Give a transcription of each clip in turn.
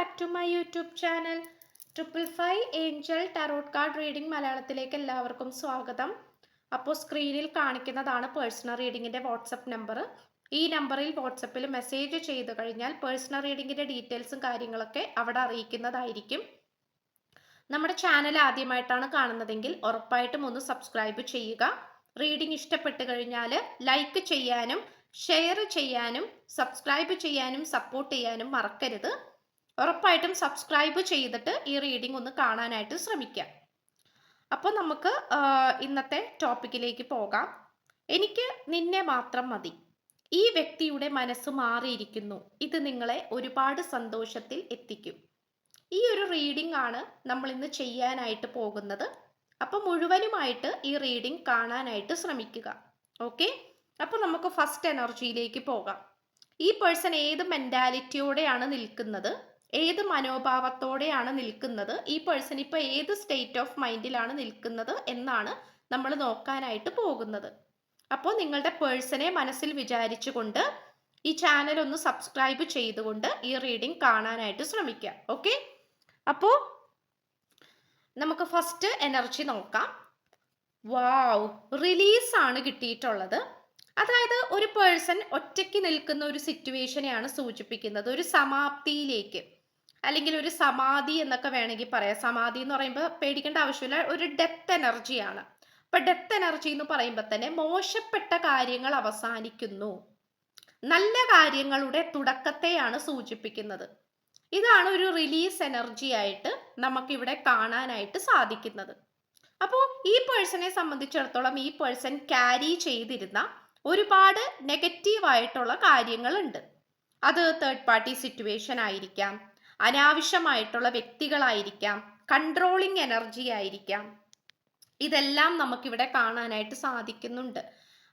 Back to my YouTube channel triple five angel tarot card reading മലയാളത്തിലേക്ക് എല്ലാവർക്കും സ്വാഗതം. അപ്പോൾ സ്ക്രീനിൽ കാണിക്കുന്നതാണ് പേഴ്സണൽ റീഡിങ്ങിന്റെ വാട്സപ്പ് നമ്പർ ഈ നമ്പറിൽ വാട്സപ്പിൽ മെസ്സേജ് ചെയ്ത് കഴിഞ്ഞാൽ പേഴ്സണൽ റീഡിങ്ങിന്റെ ഡീറ്റെയിൽസും കാര്യങ്ങളൊക്കെ അവിടെ അറിയിക്കുന്നതായിരിക്കും. നമ്മുടെ ചാനൽ ആദ്യമായിട്ടാണ് കാണുന്നതെങ്കിൽ ഉറപ്പായിട്ടും ഒന്ന് സബ്സ്ക്രൈബ് ചെയ്യുക. റീഡിംഗ് ഇഷ്ടപ്പെട്ട് കഴിഞ്ഞാൽ ലൈക്ക് ചെയ്യാനും ഷെയർ ചെയ്യാനും സബ്സ്ക്രൈബ് ചെയ്യാനും സപ്പോർട്ട് ചെയ്യാനും മറക്കരുത്. ഉറപ്പായിട്ടും സബ്സ്ക്രൈബ് ചെയ്തിട്ട് ഈ റീഡിംഗ് ഒന്ന് കാണാനായിട്ട് ശ്രമിക്കാം. അപ്പോൾ നമുക്ക് ഇന്നത്തെ ടോപ്പിക്കിലേക്ക് പോകാം. എനിക്ക് നിന്നെ മാത്രം മതി. ഈ വ്യക്തിയുടെ മനസ്സ് മാറിയിരിക്കുന്നു. ഇത് നിങ്ങളെ ഒരുപാട് സന്തോഷത്തിൽ എത്തിക്കും. ഈ ഒരു റീഡിംഗ് ആണ് നമ്മൾ ഇന്ന് ചെയ്യാനായിട്ട് പോകുന്നത്. അപ്പോൾ മുഴുവനുമായിട്ട് ഈ റീഡിംഗ് കാണാനായിട്ട് ശ്രമിക്കുക. ഓക്കെ അപ്പോൾ നമുക്ക് ഫസ്റ്റ് എനർജിയിലേക്ക് പോകാം. ഈ പേഴ്സൺ ഏത് മെന്റാലിറ്റിയോടെയാണ് നിൽക്കുന്നത്? ഏത് മനോഭാവത്തോടെയാണ് നിൽക്കുന്നത്? ഈ പേഴ്സൺ ഇപ്പോൾ ഏത് സ്റ്റേറ്റ് ഓഫ് മൈൻഡിലാണ് നിൽക്കുന്നത് എന്നാണ് നമ്മൾ നോക്കാനായിട്ട് പോകുന്നത്. അപ്പോൾ നിങ്ങളുടെ പേഴ്സണെ മനസ്സിൽ വിചാരിച്ചുകൊണ്ട് ഈ ചാനൽ ഒന്ന് സബ്സ്ക്രൈബ് ചെയ്തുകൊണ്ട് ഈ റീഡിംഗ് കാണാനായിട്ട് ശ്രമിക്കുക. ഓക്കെ അപ്പോ നമുക്ക് ഫസ്റ്റ് എനർജി നോക്കാം. വാവ് റിലീസ് ആണ് കിട്ടിയിട്ടുള്ളത്. അതായത് ഒരു പേഴ്സൺ ഒറ്റയ്ക്ക് നിൽക്കുന്ന ഒരു സിറ്റുവേഷനെയാണ് സൂചിപ്പിക്കുന്നത്. ഒരു സമാപ്തിയിലേക്ക്. അല്ലെങ്കിൽ ഒരു സമാധി എന്നൊക്കെ വേണമെങ്കിൽ പറയാം. സമാധി എന്ന് പറയുമ്പോൾ പേടിക്കേണ്ട ആവശ്യമില്ല. ഒരു ഡെത്ത് എനർജിയാണ് അപ്പൊ ഡെത്ത് എനർജി എന്ന് പറയുമ്പോൾ തന്നെ മോശപ്പെട്ട കാര്യങ്ങൾ അവസാനിക്കുന്നു. നല്ല കാര്യങ്ങളുടെ തുടക്കത്തെയാണ് സൂചിപ്പിക്കുന്നത്. ഇതാണ് ഒരു റിലീസ് എനർജി ആയിട്ട് നമുക്കിവിടെ കാണാനായിട്ട് സാധിക്കുന്നത്. അപ്പോൾ ഈ പേഴ്സണെ സംബന്ധിച്ചിടത്തോളം ഈ പേഴ്സൺ ക്യാരി ചെയ്തിരുന്ന ഒരുപാട് നെഗറ്റീവായിട്ടുള്ള കാര്യങ്ങളുണ്ട്. അത് തേർഡ് പാർട്ടി സിറ്റുവേഷൻ ആയിരിക്കാം. അനാവശ്യമായിട്ടുള്ള വ്യക്തികളായിരിക്കാം കൺട്രോളിങ് എനർജി ആയിരിക്കാം. ഇതെല്ലാം നമുക്കിവിടെ കാണാനായിട്ട് സാധിക്കുന്നുണ്ട്.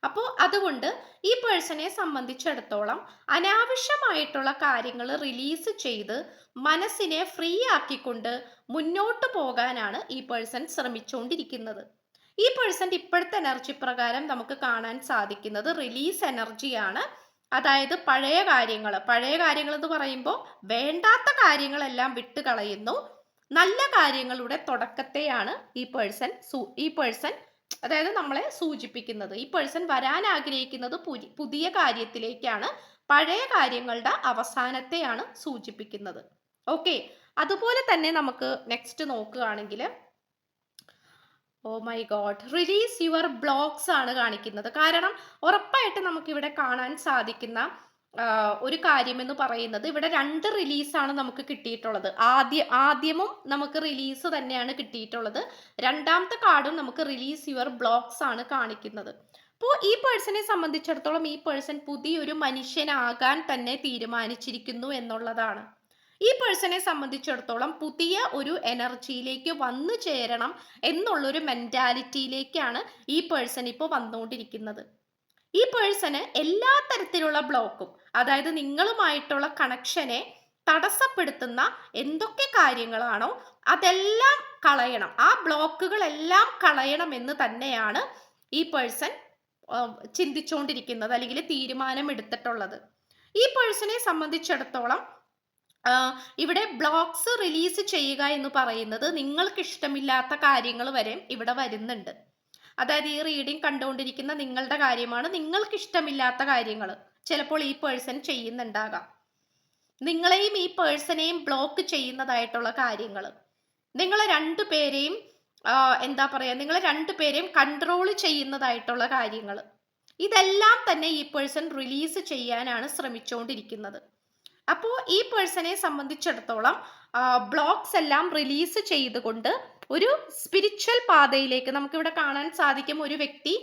അപ്പോൾ അതുകൊണ്ട് ഈ പേഴ്സണെ സംബന്ധിച്ചിടത്തോളം അനാവശ്യമായിട്ടുള്ള കാര്യങ്ങൾ റിലീസ് ചെയ്ത് മനസ്സിനെ ഫ്രീ ആക്കിക്കൊണ്ട് മുന്നോട്ട് പോകാനാണ് ഈ പേഴ്സൺ ശ്രമിച്ചുകൊണ്ടിരിക്കുന്നത് ഈ പേഴ്സന്റെ ഇപ്പോഴത്തെ എനർജി പ്രകാരം നമുക്ക് കാണാൻ സാധിക്കുന്നത് റിലീസ് എനർജിയാണ് അതായത് പഴയ കാര്യങ്ങൾ പഴയ കാര്യങ്ങൾ എന്ന് പറയുമ്പോൾ വേണ്ടാത്ത കാര്യങ്ങളെല്ലാം വിട്ട് കളയുന്നു. നല്ല കാര്യങ്ങളുടെ തുടക്കത്തെയാണ് ഈ പേഴ്സൺ സൂ ഈ പേഴ്സൺ അതായത് നമ്മളെ സൂചിപ്പിക്കുന്നത്. ഈ പേഴ്സൺ വരാൻ ആഗ്രഹിക്കുന്നത് പുതിയ കാര്യത്തിലേക്കാണ്. പഴയ കാര്യങ്ങളുടെ അവസാനത്തെയാണ് സൂചിപ്പിക്കുന്നത്. ഓക്കെ അതുപോലെ തന്നെ നമുക്ക് നെക്സ്റ്റ് നോക്കുകയാണെങ്കിൽ ഓ my god release your blocks ആണ് കാണിക്കുന്നത്. കാരണം ഉറപ്പായിട്ട് നമുക്ക് ഇവിടെ കാണാൻ സാധിക്കുന്ന ഒരു കാര്യം എന്ന് പറയുന്നത് ഇവിടെ രണ്ട് റിലീസാണ് നമുക്ക് കിട്ടിയിട്ടുള്ളത്. ആദ്യ ആദ്യമും നമുക്ക് റിലീസ് തന്നെയാണ് കിട്ടിയിട്ടുള്ളത്. രണ്ടാമത്തെ കാർഡും നമുക്ക് റിലീസ് യുവർ ബ്ലോക്സ് ആണ് കാണിക്കുന്നത്. അപ്പോൾ ഈ പേഴ്സണെ സംബന്ധിച്ചിടത്തോളം ഈ പേഴ്സൺ പുതിയൊരു മനുഷ്യനാകാൻ തന്നെ തീരുമാനിച്ചിരിക്കുന്നു എന്നുള്ളതാണ്. ഈ പേഴ്സണെ സംബന്ധിച്ചിടത്തോളം പുതിയ ഒരു എനർജിയിലേക്ക് വന്നു ചേരണം എന്നുള്ളൊരു മെന്റാലിറ്റിയിലേക്കാണ് ഈ പേഴ്സൺ ഇപ്പോൾ വന്നുകൊണ്ടിരിക്കുന്നത്. ഈ പേഴ്സണ് എല്ലാ തരത്തിലുള്ള ബ്ലോക്കും അതായത് നിങ്ങളുമായിട്ടുള്ള കണക്ഷനെ തടസ്സപ്പെടുത്തുന്ന എന്തൊക്കെ കാര്യങ്ങളാണോ അതെല്ലാം കളയണം. ആ ബ്ലോക്കുകളെല്ലാം കളയണം എന്ന് തന്നെയാണ് ഈ പേഴ്സൺ ചിന്തിച്ചുകൊണ്ടിരിക്കുന്നത് അല്ലെങ്കിൽ തീരുമാനം എടുത്തിട്ടുള്ളത് ഈ പേഴ്സണെ സംബന്ധിച്ചിടത്തോളം ഇവിടെ ബ്ലോക്സ് റിലീസ് ചെയ്യുക എന്ന് പറയുന്നത് നിങ്ങൾക്ക് ഇഷ്ടമില്ലാത്ത കാര്യങ്ങൾ വരെ ഇവിടെ വരുന്നുണ്ട്. അതായത് ഈ റീഡിംഗ് കണ്ടുകൊണ്ടിരിക്കുന്ന നിങ്ങളുടെ കാര്യമാണ് നിങ്ങൾക്ക് ഇഷ്ടമില്ലാത്ത കാര്യങ്ങൾ. ചിലപ്പോൾ ഈ പേഴ്സൺ ചെയ്യുന്നുണ്ടാകാം. നിങ്ങളെയും ഈ പേഴ്സണെയും ബ്ലോക്ക് ചെയ്യുന്നതായിട്ടുള്ള കാര്യങ്ങൾ. നിങ്ങളെ രണ്ടുപേരെയും പേരെയും എന്താ പറയുക നിങ്ങൾ രണ്ടുപേരെയും കൺട്രോൾ ചെയ്യുന്നതായിട്ടുള്ള കാര്യങ്ങൾ. ഇതെല്ലാം തന്നെ ഈ പേഴ്സൺ റിലീസ് ചെയ്യാനാണ് ശ്രമിച്ചുകൊണ്ടിരിക്കുന്നത്. അപ്പോൾ ഈ പേഴ്സണെ സംബന്ധിച്ചിടത്തോളം ബ്ലോക്സ് എല്ലാം റിലീസ് ചെയ്തുകൊണ്ട് ഒരു സ്പിരിച്വൽ പാതയിലേക്ക് നമുക്കിവിടെ കാണാൻ സാധിക്കും. ഒരു വ്യക്തി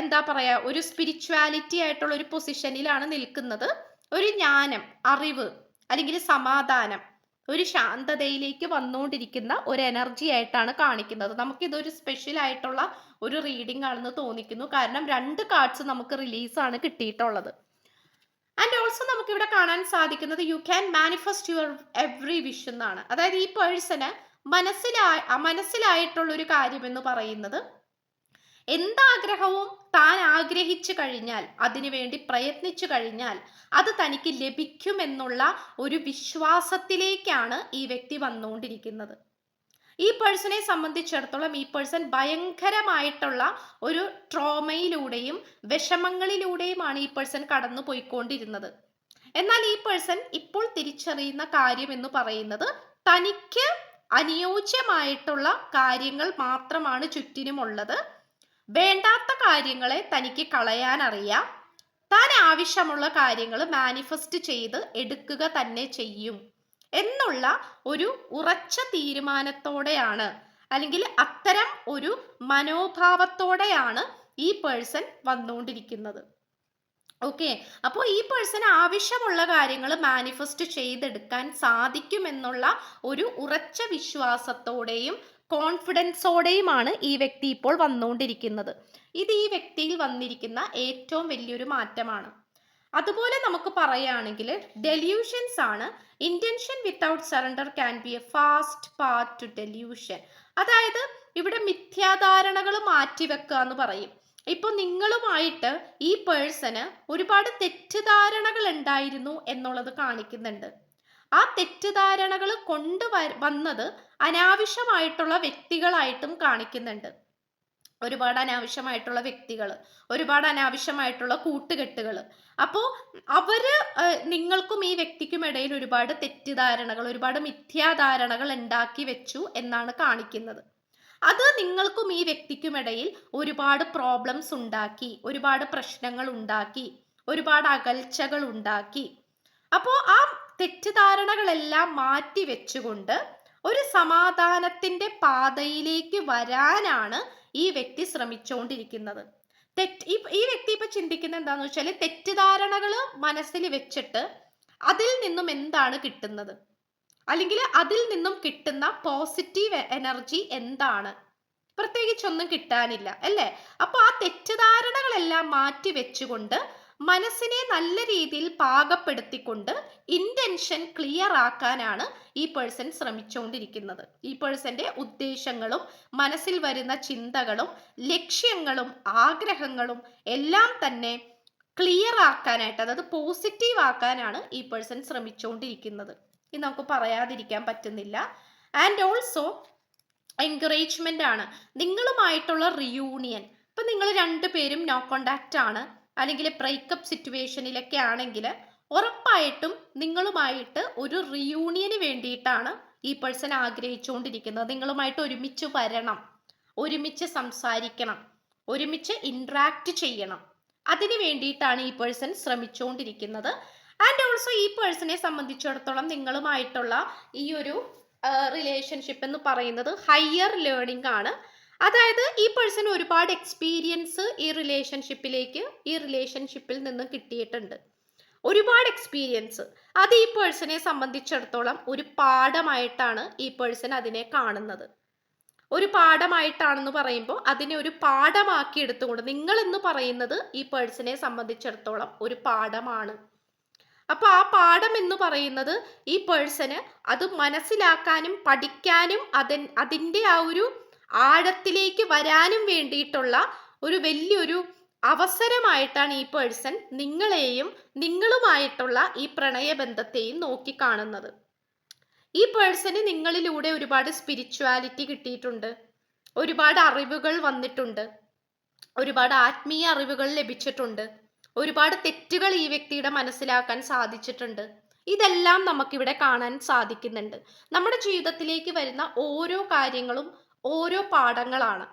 എന്താ പറയുക ഒരു സ്പിരിച്വാലിറ്റി ആയിട്ടുള്ള ഒരു പൊസിഷനിലാണ് നിൽക്കുന്നത്. ഒരു ജ്ഞാനം അറിവ് അല്ലെങ്കിൽ സമാധാനം ഒരു ശാന്തതയിലേക്ക് വന്നുകൊണ്ടിരിക്കുന്ന ഒരു എനർജി ആയിട്ടാണ് കാണിക്കുന്നത്. നമുക്കിതൊരു സ്പെഷ്യൽ ആയിട്ടുള്ള ഒരു റീഡിംഗ് ആണെന്ന് തോന്നിക്കുന്നു. കാരണം രണ്ട് കാർഡ്സ് നമുക്ക് റിലീസാണ് കിട്ടിയിട്ടുള്ളത്. ആൻഡ് ഓൾസോ നമുക്ക് ഇവിടെ കാണാൻ സാധിക്കുന്നത് you can manifest your every wish എന്നാണ്. അതായത് ഈ പേഴ്സണ് മനസ്സിലായ മനസ്സിലായിട്ടുള്ള ഒരു കാര്യം എന്ന് പറയുന്നത് എന്താഗ്രഹവും താൻ ആഗ്രഹിച്ചു കഴിഞ്ഞാൽ അതിനുവേണ്ടി പ്രയത്നിച്ചു കഴിഞ്ഞാൽ അത് തനിക്ക് ലഭിക്കുമെന്നുള്ള ഒരു വിശ്വാസത്തിലേക്കാണ് ഈ വ്യക്തി വന്നുകൊണ്ടിരിക്കുന്നത്. ഈ പേഴ്സണെ സംബന്ധിച്ചിടത്തോളം ഈ പേഴ്സൺ ഭയങ്കരമായിട്ടുള്ള ഒരു ട്രോമയിലൂടെയും വിഷമങ്ങളിലൂടെയുമാണ് ഈ പേഴ്സൺ കടന്നു പോയിക്കൊണ്ടിരുന്നത് എന്നാൽ ഈ പേഴ്സൺ ഇപ്പോൾ തിരിച്ചറിയുന്ന കാര്യം എന്ന് പറയുന്നത് തനിക്ക് അനുയോജ്യമായിട്ടുള്ള കാര്യങ്ങൾ മാത്രമാണ് ചുറ്റിനുമുള്ളത്. വേണ്ടാത്ത കാര്യങ്ങളെ തനിക്ക് കളയാൻ അറിയാം താൻ ആവശ്യമുള്ള കാര്യങ്ങൾ മാനിഫെസ്റ്റ് ചെയ്ത് എടുക്കുക തന്നെ ചെയ്യും. എന്നുള്ള ഒരു ഉറച്ച തീരുമാനത്തോടെയാണ്. അല്ലെങ്കിൽ അത്തരം ഒരു മനോഭാവത്തോടെയാണ് ഈ പേഴ്സൺ വന്നുകൊണ്ടിരിക്കുന്നത്. ഓക്കെ അപ്പോൾ ഈ പേഴ്സൺ ആവശ്യമുള്ള കാര്യങ്ങൾ മാനിഫെസ്റ്റ് ചെയ്തെടുക്കാൻ സാധിക്കുമെന്നുള്ള ഒരു ഉറച്ച വിശ്വാസത്തോടെയും കോൺഫിഡൻസോടെയുമാണ് ഈ വ്യക്തി ഇപ്പോൾ വന്നുകൊണ്ടിരിക്കുന്നത്. ഇത് ഈ വ്യക്തിയിൽ വന്നിരിക്കുന്ന ഏറ്റവും വലിയൊരു മാറ്റമാണ്. അതുപോലെ നമുക്ക് പറയുകയാണെങ്കിൽ ഡെല്യൂഷൻസ് ആണ്. Intention without surrender can be a fast path to delusion അതായത് ഇവിടെ മിഥ്യാധാരണകൾ മാറ്റിവെക്കുക എന്ന് പറയും. ഇപ്പൊ നിങ്ങളുമായിട്ട് ഈ പേഴ്സണ് ഒരുപാട് തെറ്റിദ്ധാരണകൾ ഉണ്ടായിരുന്നു എന്നുള്ളത് കാണിക്കുന്നുണ്ട്. ആ തെറ്റിദ്ധാരണകൾ കൊണ്ടുവ വന്നത് അനാവശ്യമായിട്ടുള്ള വ്യക്തികളായിട്ടും കാണിക്കുന്നുണ്ട്. ഒരുപാട് അനാവശ്യമായിട്ടുള്ള വ്യക്തികൾ ഒരുപാട് അനാവശ്യമായിട്ടുള്ള കൂട്ടുകെട്ടുകൾ. അപ്പോൾ അവർ നിങ്ങൾക്കും ഈ വ്യക്തിക്കും ഇടയിൽ ഒരുപാട് തെറ്റിദ്ധാരണകൾ ഒരുപാട് മിഥ്യാധാരണകൾ ഉണ്ടാക്കി വെച്ചു എന്നാണ് കാണിക്കുന്നത്. അത് നിങ്ങൾക്കും ഈ വ്യക്തിക്കും ഇടയിൽ ഒരുപാട് പ്രോബ്ലംസ് ഉണ്ടാക്കി ഒരുപാട് പ്രശ്നങ്ങൾ ഉണ്ടാക്കി ഒരുപാട് അകൽച്ചകൾ ഉണ്ടാക്കി. അപ്പോൾ ആ തെറ്റിദ്ധാരണകളെല്ലാം മാറ്റി വെച്ചുകൊണ്ട് ഒരു സമാധാനത്തിന്റെ പാതയിലേക്ക് വരാനാണ് ഈ വ്യക്തി ശ്രമിച്ചുകൊണ്ടിരിക്കുന്നത് തെറ്റ് ഈ വ്യക്തി ഇപ്പൊ ചിന്തിക്കുന്ന എന്താന്ന് വെച്ചാൽ തെറ്റിദ്ധാരണകൾ മനസ്സിൽ വെച്ചിട്ട് അതിൽ നിന്നും എന്താണ് കിട്ടുന്നത്? അല്ലെങ്കിൽ അതിൽ നിന്നും കിട്ടുന്ന പോസിറ്റീവ് എനർജി എന്താണ്? പ്രത്യേകിച്ചൊന്നും കിട്ടാനില്ല അല്ലേ? അപ്പൊ ആ തെറ്റിദ്ധാരണകളെല്ലാം മാറ്റി വെച്ചുകൊണ്ട് മനസ്സിനെ നല്ല രീതിയിൽ പാകപ്പെടുത്തിക്കൊണ്ട് ഇന്റൻഷൻ ക്ലിയർ ആക്കാനാണ് ഈ പേഴ്സൺ ശ്രമിച്ചുകൊണ്ടിരിക്കുന്നത് ഈ പേഴ്സന്റെ ഉദ്ദേശങ്ങളും മനസ്സിൽ വരുന്ന ചിന്തകളും ലക്ഷ്യങ്ങളും ആഗ്രഹങ്ങളും എല്ലാം തന്നെ ക്ലിയർ ആക്കാനായിട്ട് അതായത് പോസിറ്റീവ് ആക്കാനാണ് ഈ പേഴ്സൺ ശ്രമിച്ചുകൊണ്ടിരിക്കുന്നത് ഇത് നമുക്ക് പറയാതിരിക്കാൻ പറ്റുന്നില്ല. ആൻഡ് ഓൾസോ എൻകറേജ്മെന്റ് ആണ്. നിങ്ങളുമായിട്ടുള്ള റിയൂണിയൻ ഇപ്പൊ നിങ്ങൾ രണ്ടുപേരും നോ കോണ്ടാക്റ്റ് ആണ്. അല്ലെങ്കിൽ ബ്രേക്കപ്പ് സിറ്റുവേഷനിലൊക്കെ ആണെങ്കിൽ ഉറപ്പായിട്ടും നിങ്ങളുമായിട്ട് ഒരു റിയൂണിയന് വേണ്ടിയിട്ടാണ് ഈ പേഴ്സൺ ആഗ്രഹിച്ചുകൊണ്ടിരിക്കുന്നത്. നിങ്ങളുമായിട്ട് ഒരുമിച്ച് വരണം. ഒരുമിച്ച് സംസാരിക്കണം. ഒരുമിച്ച് ഇൻട്രാക്ട് ചെയ്യണം. അതിന് വേണ്ടിയിട്ടാണ് ഈ പേഴ്സൺ ശ്രമിച്ചുകൊണ്ടിരിക്കുന്നത്. ആൻഡ് ഓൾസോ ഈ പേഴ്സണെ സംബന്ധിച്ചിടത്തോളം നിങ്ങളുമായിട്ടുള്ള ഈ ഒരു റിലേഷൻഷിപ്പ് എന്ന് പറയുന്നത് ഹയർ ലേണിംഗ് ആണ്. അതായത് ഈ പേഴ്സൺ ഒരുപാട് എക്സ്പീരിയൻസ് ഈ റിലേഷൻഷിപ്പിലേക്ക് ഈ റിലേഷൻഷിപ്പിൽ നിന്ന് കിട്ടിയിട്ടുണ്ട്. ഒരുപാട് എക്സ്പീരിയൻസ് അത് ഈ പേഴ്സണെ സംബന്ധിച്ചിടത്തോളം ഒരു പാഠമായിട്ടാണ് ഈ പേഴ്സൺ അതിനെ കാണുന്നത്. ഒരു പാഠമായിട്ടാണെന്ന് പറയുമ്പോൾ അതിനെ ഒരു പാഠമാക്കി എടുത്തുകൊണ്ട് നിങ്ങൾ എന്ന് പറയുന്നത് ഈ പേഴ്സണെ സംബന്ധിച്ചിടത്തോളം ഒരു പാഠമാണ്. അപ്പൊ ആ പാഠം എന്ന് പറയുന്നത് ഈ പേഴ്സന് അത് മനസ്സിലാക്കാനും പഠിക്കാനും അതിൻ അതിന്റെ ആ ഒരു ആഴത്തിലേക്ക് വരാനും വേണ്ടിയിട്ടുള്ള ഒരു വലിയൊരു അവസരമായിട്ടാണ് ഈ പേഴ്സൺ നിങ്ങളെയും നിങ്ങളുമായിട്ടുള്ള ഈ പ്രണയബന്ധത്തെയും നോക്കിക്കാണുന്നത്. ഈ പേഴ്സന് നിങ്ങളിലൂടെ ഒരുപാട് സ്പിരിച്വാലിറ്റി കിട്ടിയിട്ടുണ്ട്. ഒരുപാട് അറിവുകൾ വന്നിട്ടുണ്ട്. ഒരുപാട് ആത്മീയ അറിവുകൾ ലഭിച്ചിട്ടുണ്ട്. ഒരുപാട് തെറ്റുകൾ ഈ വ്യക്തിയുടെ മനസ്സിലാക്കാൻ സാധിച്ചിട്ടുണ്ട്. ഇതെല്ലാം നമുക്കിവിടെ കാണാൻ സാധിക്കുന്നുണ്ട്. നമ്മുടെ ജീവിതത്തിലേക്ക് വരുന്ന ഓരോ കാര്യങ്ങളും ഓരോ പാഠങ്ങളാണ്.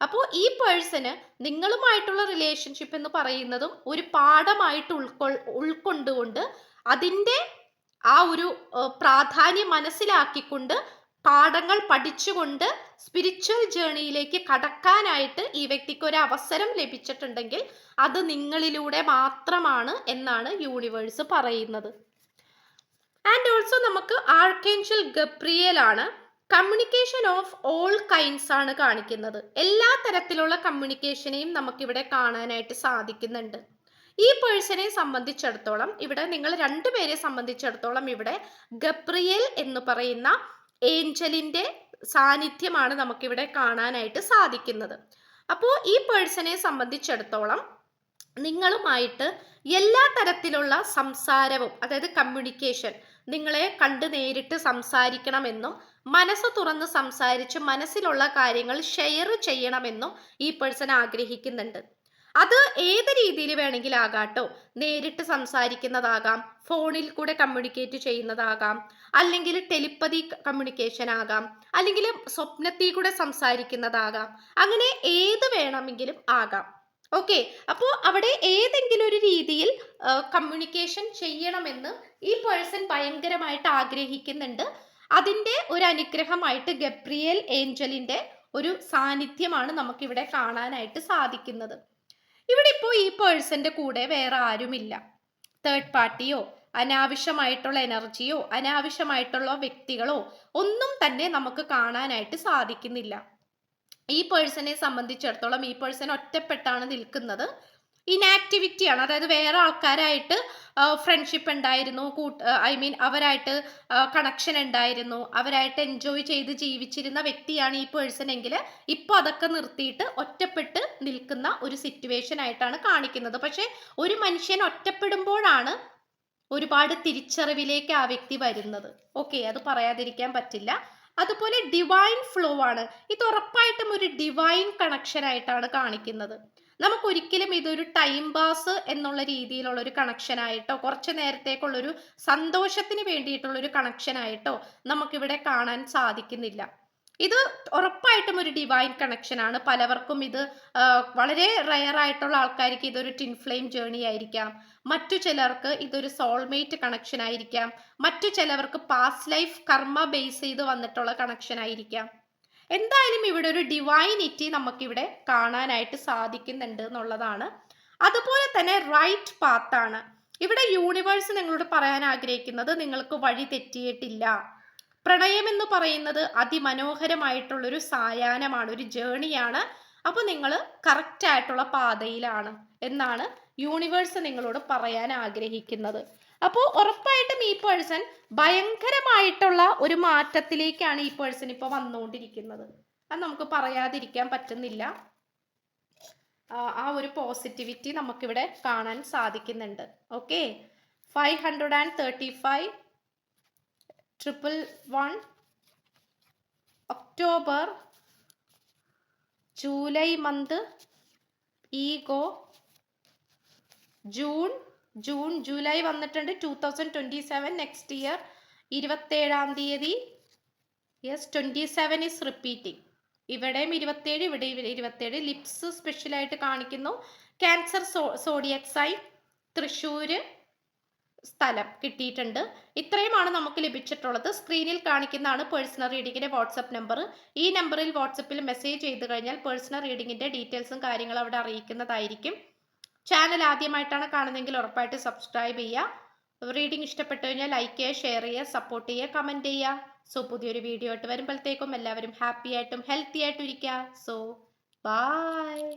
അപ്പോൾ ഈ പേഴ്സണ് നിങ്ങളുമായിട്ടുള്ള റിലേഷൻഷിപ്പ് എന്ന് പറയുന്നതും ഒരു പാഠമായിട്ട് ഉൾക്കൊ ഉൾക്കൊണ്ടുകൊണ്ട് അതിന്റെ ആ ഒരു പ്രാധാന്യം മനസ്സിലാക്കിക്കൊണ്ട് പാഠങ്ങൾ പഠിച്ചുകൊണ്ട് സ്പിരിച്വൽ ജേണിയിലേക്ക് കടക്കാനായിട്ട് ഈ വ്യക്തിക്ക് ഒരു അവസരം ലഭിച്ചിട്ടുണ്ടെങ്കിൽ അത് നിങ്ങളിലൂടെ മാത്രമാണ് എന്നാണ് യൂണിവേഴ്സ് പറയുന്നത്. ആൻഡ് ഓൾസോ നമുക്ക് ആർക്കേഞ്ചൽ ഗബ്രിയേൽ ആണ് കമ്മ്യൂണിക്കേഷൻ ഓഫ് ഓൾ കൈൻഡ്സ് ആണ് കാണിക്കുന്നത്. എല്ലാ തരത്തിലുള്ള കമ്മ്യൂണിക്കേഷനെയും നമുക്കിവിടെ കാണാനായിട്ട് സാധിക്കുന്നുണ്ട്. ഈ പേഴ്സണെ സംബന്ധിച്ചിടത്തോളം ഇവിടെ നിങ്ങൾ രണ്ടുപേരെ സംബന്ധിച്ചിടത്തോളം ഇവിടെ ഗബ്രിയേൽ എന്ന് പറയുന്ന ഏഞ്ചലിന്റെ സാന്നിധ്യമാണ് നമുക്കിവിടെ കാണാനായിട്ട് സാധിക്കുന്നത്. അപ്പോൾ ഈ പേഴ്സണെ സംബന്ധിച്ചിടത്തോളം നിങ്ങളുമായിട്ട് എല്ലാ തരത്തിലുള്ള സംസാരവും അതായത് കമ്മ്യൂണിക്കേഷൻ നിങ്ങളെ കണ്ട് നേരിട്ട് സംസാരിക്കണമെന്നും മനസ്സ് തുറന്ന് സംസാരിച്ച് മനസ്സിലുള്ള കാര്യങ്ങൾ ഷെയർ ചെയ്യണമെന്നും ഈ പേഴ്സൺ ആഗ്രഹിക്കുന്നുണ്ട്. അത് ഏത് രീതിയിൽ വേണമെങ്കിലും ആകാട്ടോ നേരിട്ട് സംസാരിക്കുന്നതാകാം ഫോണിൽ കൂടെ കമ്മ്യൂണിക്കേറ്റ് ചെയ്യുന്നതാകാം അല്ലെങ്കിൽ ടെലിപ്പതി കമ്മ്യൂണിക്കേഷൻ ആകാം അല്ലെങ്കിൽ സ്വപ്നത്തിൽ കൂടെ സംസാരിക്കുന്നതാകാം അങ്ങനെ ഏത് വേണമെങ്കിലും ആകാം. ഓക്കെ അപ്പോൾ അവിടെ ഏതെങ്കിലും ഒരു രീതിയിൽ കമ്മ്യൂണിക്കേഷൻ ചെയ്യണമെന്ന് ഈ പേഴ്സൺ ഭയങ്കരമായിട്ട് ആഗ്രഹിക്കുന്നുണ്ട്. അതിന്റെ ഒരു അനുഗ്രഹമായിട്ട് ഗബ്രിയേൽ ഏഞ്ചലിന്റെ ഒരു സാന്നിധ്യമാണ് നമുക്കിവിടെ കാണാനായിട്ട് സാധിക്കുന്നത്. ഇവിടെ ഇപ്പോൾ ഈ പേഴ്സന്റെ കൂടെ വേറെ ആരുമില്ല. തേർഡ് പാർട്ടിയോ അനാവശ്യമായിട്ടുള്ള എനർജിയോ അനാവശ്യമായിട്ടുള്ള വ്യക്തികളോ ഒന്നും തന്നെ നമുക്ക് കാണാനായിട്ട് സാധിക്കുന്നില്ല. ഈ പേഴ്സണെ സംബന്ധിച്ചിടത്തോളം ഈ പേഴ്സൺ ഒറ്റപ്പെട്ടാണ് നിൽക്കുന്നത്. ഇനാക്ടിവിറ്റിയാണ് അതായത് വേറെ ആൾക്കാരായിട്ട് ഫ്രണ്ട്ഷിപ്പ് ഉണ്ടായിരുന്നു. കൂട്ട് ഐ മീൻ അവരായിട്ട് കണക്ഷൻ ഉണ്ടായിരുന്നു. അവരായിട്ട് എൻജോയ് ചെയ്ത് ജീവിച്ചിരുന്ന വ്യക്തിയാണ് ഈ പേഴ്സൺ എങ്കിൽ ഇപ്പോൾ അതൊക്കെ നിർത്തിയിട്ട് ഒറ്റപ്പെട്ട് നിൽക്കുന്ന ഒരു സിറ്റുവേഷൻ ആയിട്ടാണ് കാണിക്കുന്നത്. പക്ഷേ ഒരു മനുഷ്യൻ ഒറ്റപ്പെടുമ്പോഴാണ് ഒരുപാട് തിരിച്ചറിവിലേക്ക് ആ വ്യക്തി വരുന്നത്. ഓക്കെ അത് പറയാതിരിക്കാൻ പറ്റില്ല. അതുപോലെ ഡിവൈൻ ഫ്ലോ ആണ്. ഇത് ഉറപ്പായിട്ടും ഒരു ഡിവൈൻ കണക്ഷൻ ആയിട്ടാണ് കാണിക്കുന്നത്. നമുക്കൊരിക്കലും ഇതൊരു ടൈം പാസ് എന്നുള്ള രീതിയിലുള്ള ഒരു കണക്ഷൻ ആയിട്ടോ കുറച്ച് നേരത്തേക്കുള്ളൊരു സന്തോഷത്തിന് വേണ്ടിയിട്ടുള്ളൊരു കണക്ഷൻ ആയിട്ടോ നമുക്കിവിടെ കാണാൻ സാധിക്കുന്നില്ല. ഇത് ഉറപ്പായിട്ടും ഒരു ഡിവൈൻ കണക്ഷൻ ആണ്. പലവർക്കും ഇത് വളരെ റയർ ആയിട്ടുള്ള ആൾക്കാർക്ക് ഇതൊരു ടിൻ ഫ്ലെയിം ജേണി ആയിരിക്കാം. മറ്റു ചിലർക്ക് ഇതൊരു സോൾമേറ്റ് കണക്ഷൻ ആയിരിക്കാം. മറ്റു ചിലവർക്ക് പാസ്റ്റ് ലൈഫ് കർമ്മ ബേസ് ചെയ്ത് വന്നിട്ടുള്ള കണക്ഷൻ ആയിരിക്കാം. എന്തായാലും ഇവിടെ ഒരു ഡിവൈനിറ്റി നമുക്കിവിടെ കാണാനായിട്ട് സാധിക്കുന്നുണ്ട് എന്നുള്ളതാണ്. അതുപോലെ തന്നെ റൈറ്റ് പാത്താണ് ഇവിടെ യൂണിവേഴ്സ് നിങ്ങളോട് പറയാൻ ആഗ്രഹിക്കുന്നത് നിങ്ങൾക്ക് വഴി തെറ്റിയിട്ടില്ല. പ്രണയം എന്ന് പറയുന്നത് അതിമനോഹരമായിട്ടുള്ളൊരു സായാഹ്നമാണ് ഒരു ജേണിയാണ് അപ്പോൾ നിങ്ങൾ കറക്റ്റ് ആയിട്ടുള്ള പാതയിലാണ് എന്നാണ് യൂണിവേഴ്സ് നിങ്ങളോട് പറയാൻ ആഗ്രഹിക്കുന്നത്. അപ്പോൾ ഉറപ്പായിട്ടും ഈ പേഴ്സൺ ഭയങ്കരമായിട്ടുള്ള ഒരു മാറ്റത്തിലേക്കാണ് ഈ പേഴ്സൺ ഇപ്പോൾ വന്നുകൊണ്ടിരിക്കുന്നത്. അത് നമുക്ക് പറയാതിരിക്കാൻ പറ്റുന്നില്ല. ആ ഒരു പോസിറ്റിവിറ്റി നമുക്കിവിടെ കാണാൻ സാധിക്കുന്നുണ്ട്. Okay five hundred and thirty five triple one October July month ego June June July വന്നിട്ടുണ്ട് two thousand twenty seven next year ഇരുപത്തേഴാം തീയതി. Yes twenty seven is repeating ഇവിടെയും ഇരുപത്തേഴ് ഇവിടെ ഇരുപത്തേഴ് ലിപ്സ് സ്പെഷ്യലായിട്ട് കാണിക്കുന്നു. Cancer so zodiac sign Thrissur സ്ഥലം കിട്ടിയിട്ടുണ്ട്. ഇത്രയുമാണ് നമുക്ക് ലഭിച്ചിട്ടുള്ളത്. സ്ക്രീനിൽ കാണിക്കുന്നതാണ് പേഴ്സണൽ റീഡിങ്ങിന്റെ വാട്സപ്പ് നമ്പർ ഈ നമ്പറിൽ വാട്സപ്പിൽ മെസ്സേജ് ചെയ്ത് കഴിഞ്ഞാൽ പേഴ്സണൽ റീഡിങ്ങിന്റെ ഡീറ്റെയിൽസും കാര്യങ്ങളും അവിടെ അറിയിക്കുന്നതായിരിക്കും. ചാനൽ ആദ്യമായിട്ടാണ് കാണുന്നതെങ്കിൽ ഉറപ്പായിട്ട് സബ്സ്ക്രൈബ് ചെയ്യുക. റീഡിംഗ് ഇഷ്ടപ്പെട്ടു കഴിഞ്ഞാൽ ലൈക്ക് ചെയ്യുക ഷെയർ ചെയ്യുക സപ്പോർട്ട് ചെയ്യുക കമന്റ് ചെയ്യുക. സോ പുതിയൊരു വീഡിയോ ആയിട്ട് വരുമ്പോഴത്തേക്കും എല്ലാവരും ഹാപ്പി ആയിട്ടും ഹെൽത്തി ആയിട്ടും ഇരിക്കുക. So bye